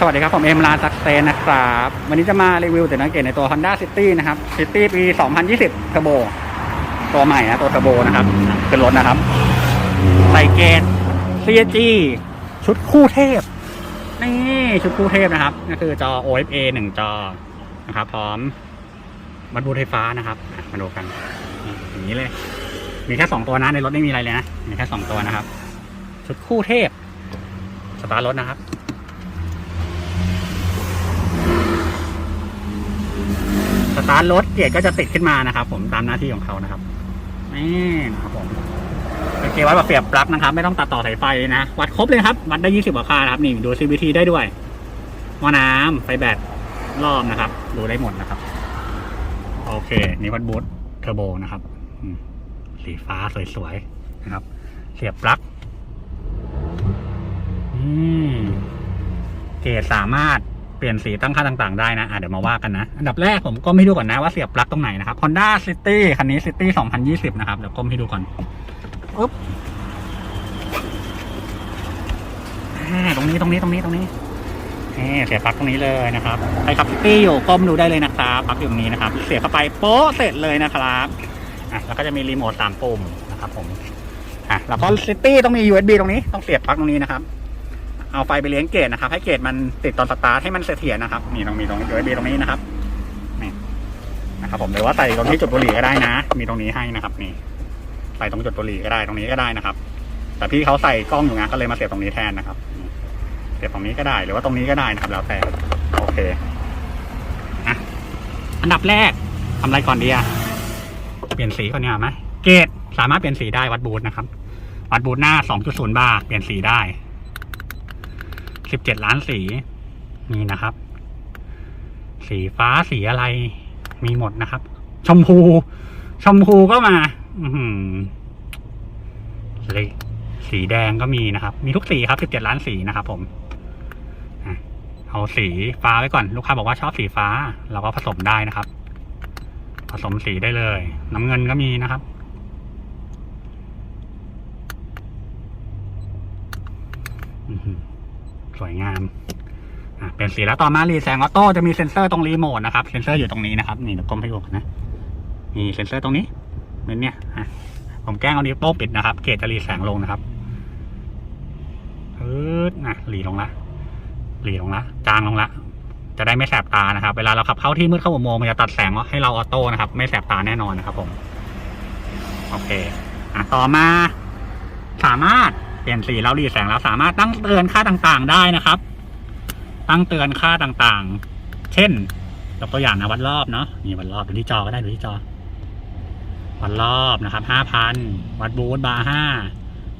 สวัสดีครับ ผมเอ็มลาซักเซนนะครับ วันนี้จะมารีวิวแต่นักเกตในตัว Honda City นะครับ City ปี 2020 Turbo ตัวใหม่นะ ตัว Turbo นะครับขึ้นรถนะครับ ใส่เกต CG ชุดคู่เทพ นี่ ชุดคู่เทพนะครับก็คือจอ OFA หนึ่งจอนะครับ พร้อมมัดบูทไฟฟ้านะครับ มาดูกัน อย่างนี้เลย มีแค่สองตัวนะในรถไม่มีอะไรเลยนะ มีแค่สองตัวนะครับ ชุดคู่เทพ สตาร์รถนะครับ ตาร์ทรถเกียร์ก็จะติดขึ้นมานะครับ ผมตามหน้าที่ของเขานะครับนี่นะครับผมเป็นเกียร์วัดแบบเสียบปลั๊กนะครับ ไม่ต้องตัดต่อสายไฟนะ วัดครบเลยครับวัดได้20กว่าค่านะครับนี่ดู CVT ได้ด้วยหม้อน้ำไฟแบตรอบนะครับ ดูได้หมดนะครับ โอเค นี่วัดบูทเทอร์โบนะครับสีฟ้าสวยๆนะครับ เสียบปลั๊กอืมเกรดสามารถ เปลี่ยนสีตั้งค่าต่างๆได้นะะเดี๋ยวมาว่ากันนะ อันดับแรกผมก้มให้ดูก่อนนะว่าเสียบปลั๊กตรงไหนนะครับ Honda City คันนี้ City 2020 นะครับ เดี๋ยวก้มให้ดูก่อนปึ๊บตรงนี้ตรงนี้ตรงนี้ตรงนี้นี่เสียบปลั๊กตรงนี้เลยนะครับใครขับ City อยู่ก้มดูได้เลยนะครับปลั๊กอยู่ตรงนี้นะครับ เสียบเข้าไปโป๊ะเสร็จเลยนะครับอะแล้วก็จะมีรีโมทสามปุ่มนะครับผมอะแล้วก็ City ต้องมี USB ตรงนี้ต้องเสียบปลั๊กตรงนี้นะครับ เอาไฟไปเลี้ยงเกจนะครับ ให้เกจมันติดตอนสตาร์ทให้มันเสถียรนะครับ นี่ต้องมีตรง USB ตรงนี้นะครับนี่นะครับ ผมหรือว่าใส่ตรงที่จุดบุหรี่ก็ได้นะ มีตรงนี้ให้นะครับ นี่ใส่ตรงจุดบุหรี่ก็ได้ตรงนี้ก็ได้นะครับ แต่พี่เขาใส่กล้องอยู่ไงก็เลยมาเสียบตรงนี้แทนนะครับเสียบตรงนี้ก็ได้หรือว่าตรงนี้ก็ได้นะครับ แล้วแต่โอเคอะอันดับแรกทำอะไรก่อนดีอะเปลี่ยนสีก่อนเนี่ยไหมเกจสามารถเปลี่ยนสีได้วัดบูทนะครับ วัดบูทหน้า 2.0 บาร์เปลี่ยนสีได้ สิบเจ็ดล้านสีนี่นะครับ สีฟ้าสีอะไร มีหมดนะครับ ชมพู ชมพูก็มา อืสีแดงก็มีนะครับ มีทุกสีครับสิบเจ็ดล้านสีนะครับ ผมเอาสีฟ้าไว้ก่อน ลูกค้าบอกว่าชอบสีฟ้า เราก็ผสมได้นะครับ ผสมสีได้เลย น้ำเงินก็มีนะครับอื สวยงามอะเป็นสีแล้วต่อมารีแสงออโต้จะมีเซ็นเซอร์ตรงรีโมทนะครับ เซ็นเซอร์อยู่ตรงนี้นะครับนี่เดี๋ยวก้มให้ดูนะมีเซ็นเซอร์ตรงนี้เป็นเนี่ยอะผมแกล้งเอานิ้วโป้งปิดนะครับ เกจจะรีแสงลงนะครับปึ๊ดนะรีลงละรีลงละจางลงละ จะได้ไม่แสบตานะครับ เวลาเราขับเข้าที่มืดเข้าอุโมงค์มันจะตัดแสงให้เราออโต้นะครับ ไม่แสบตาแน่นอนนะครับผม โอเค อะต่อมา สามารถ ปลี่ยนสีแล้วรีแสงแล้วสามารถตั้งเตือนค่าต่างๆได้นะครับ ตั้งเตือนค่าต่างๆ เช่นยกตัวอย่างนะวัดรอบเนาะนี่วัดรอบดูที่จอก็ได้ดูที่จอ วัดรอบนะครับห้าพันวัดบูทบาร์ห้า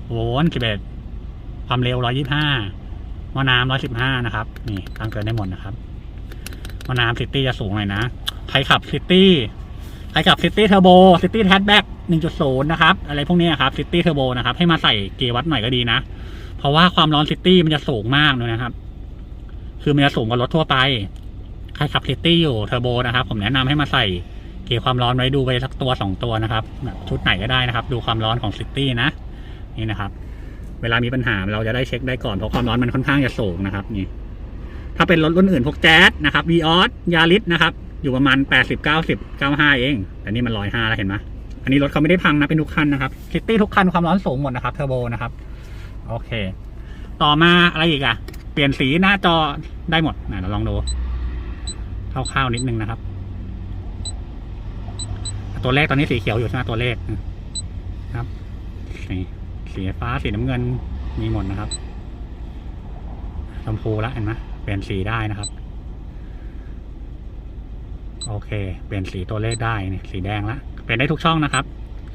โวลต์สิบเอ็ดความเร็วร้อยี่ห้าม้อน้ำร้อยสิบห้านะครับ นี่ตั้งเตือนได้หมดนะครับม้อน้ำซิตี้จะสูงหน่อยนะใครขับซิตี้ ใครขับซิตี้เทอร์โบซิตี้แทชแบ็กหนึ่งจุดศูนะครับ อะไรพวกนี้ครับซิตี้เทอร์โบนะครับ ให้มาใส่เกียร์วัดหน่อยก็ดีนะ เพราะว่าความร้อนซิตี้มันจะสูงมากเลยนะครับ คือมันจะสูงกว่ารถทั่วไป ใครขับซิตี้อยู่เทอร์โบนะครับ ผมแนะนำให้มาใส่เกียร์ความร้อนไว้ดูไปสักตัวสองตัวนะครับแบบชุดไหนก็ได้นะครับ ดูความร้อนของซิตี้นะ นี่นะครับ เวลามีปัญหาเราจะได้เช็คได้ก่อน เพราะความร้อนมันค่อนข้างจะสูงนะครับ นี่ ถ้าเป็นรถรุ่นอื่นพวกแจ๊สนะครับวีออสยาริสนะครับ อยู่ประมาณแปดสิบเอง แต่นี่มันร้อยห้าแล้วเห็นไหมอันนี้รถเขาไม่ได้พังนะเป็นทุกคันนะครับซิตี้ทุกคันความร้อนสูงหมดนะครับเทอร์โบนะครับ โอเค ต่อมาอะไรอีกอะเปลี่ยนสีหน้าจอได้หมดนะเราลองดูคร่าวๆนิดนึงนะครับ ตัวเลขตอนนี้สีเขียวอยู่ใช่ไหมตัวเลขนะครับนี่สีฟ้าสีน้ำเงินมีหมดนะครับชมพูแล้วเห็นไหมเปลี่ยนสีได้นะครับ โอเค เปลี่ยนสีตัวเลขได้เนี่ยสีแดงละเปลี่ยนได้ทุกช่องนะครับ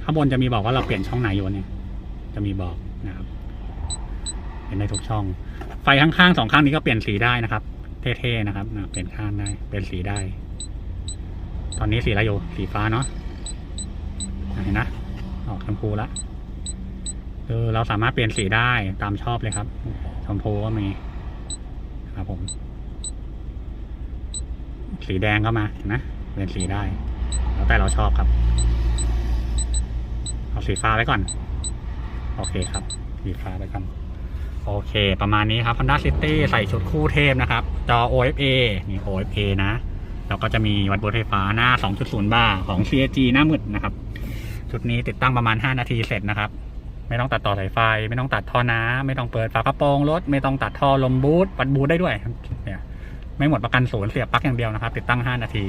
ข้างบนจะมีบอกว่าเราเปลี่ยนช่องไหนอยู่เนี่ย จะมีบอกนะครับ เปลี่ยนได้ทุกช่อง ไฟข้างๆสองข้างนี้ก็เปลี่ยนสีได้นะครับ เท่ๆนะครับเปลี่ยนข้างได้ เปลี่ยนสีได้ ตอนนี้สีอะไรอยู่ สีฟ้าเนาะอะเห็นนะ ออกชมพูละคือเราสามารถเปลี่ยนสีได้ตามชอบเลยครับ ชมพูก็มีครับผม สีแดงก็มาเห็นะเปลี่ยนสีได้ แล้วแต่เราชอบครับ เอาสีฟ้าไว้ก่อน โอเคครับ สีฟ้าไว้ก่อนโอเค ประมาณนี้ครับ Honda City ใส่ชุดคู่เทพนะครับ จอ OFA นี่ OFA นะ แล้วก็จะมีวัดบนไฟฟ้าหน้า 2.0 บาร์ของ CAG หน้ามืดนะครับ ชุดนี้ติดตั้งประมาณ 5 นาทีเสร็จนะครับ ไม่ต้องตัดต่อสายไฟ ไม่ต้องตัดท่อน้ำไม่ต้องเปิดฝากระโปรงรถ ไม่ต้องตัดท่อลมบูทวัดบูทได้ด้วยเนี่ย ไม่หมดประกันศูนย์เสียบปลั๊กอย่างเดียวนะครับ ติดตั้ง 5 นาที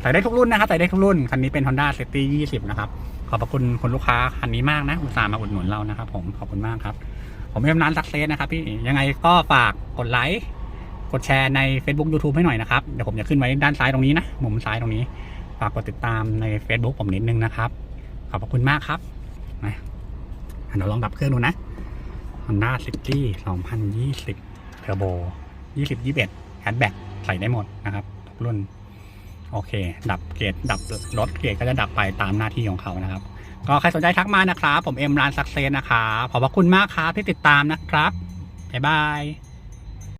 ใส่ได้ทุกรุ่นนะครับ ใส่ได้ทุกรุ่น คันนี้เป็น Honda City 20 นะครับ ขอบพระคุณคุณลูกค้าคันนี้มากนะอุตส่าห์มาอุดหนุนเรานะครับ ผมขอบคุณมากครับ ผมเอ็มร้านซักเซสนะครับพี่ยังไงก็ฝากกดไลค์กดแชร์ใน Facebook YouTube ให้หน่อยนะครับ เดี๋ยวผมจะขึ้นไว้ด้านซ้ายตรงนี้นะมุมซ้ายตรงนี้ฝากกดติดตามใน Facebook ผมนิดนึงนะครับ ขอบพระคุณมากครับนะเดี๋ยวลองดับเครื่องดูนะ Honda City 2020 Turbo แฮชแบ็กใส่ได้หมดนะครับทุกรุ่นโอเค ดับเกรดดับรถเกรดก็จะดับไปตามหน้าที่ของเขานะครับ ก็ใครสนใจทักมานะครับ ผมเอ็มร้านซักเซนนะครับขอบพระคุณมากครับที่ติดตามนะครับ บ๊ายบาย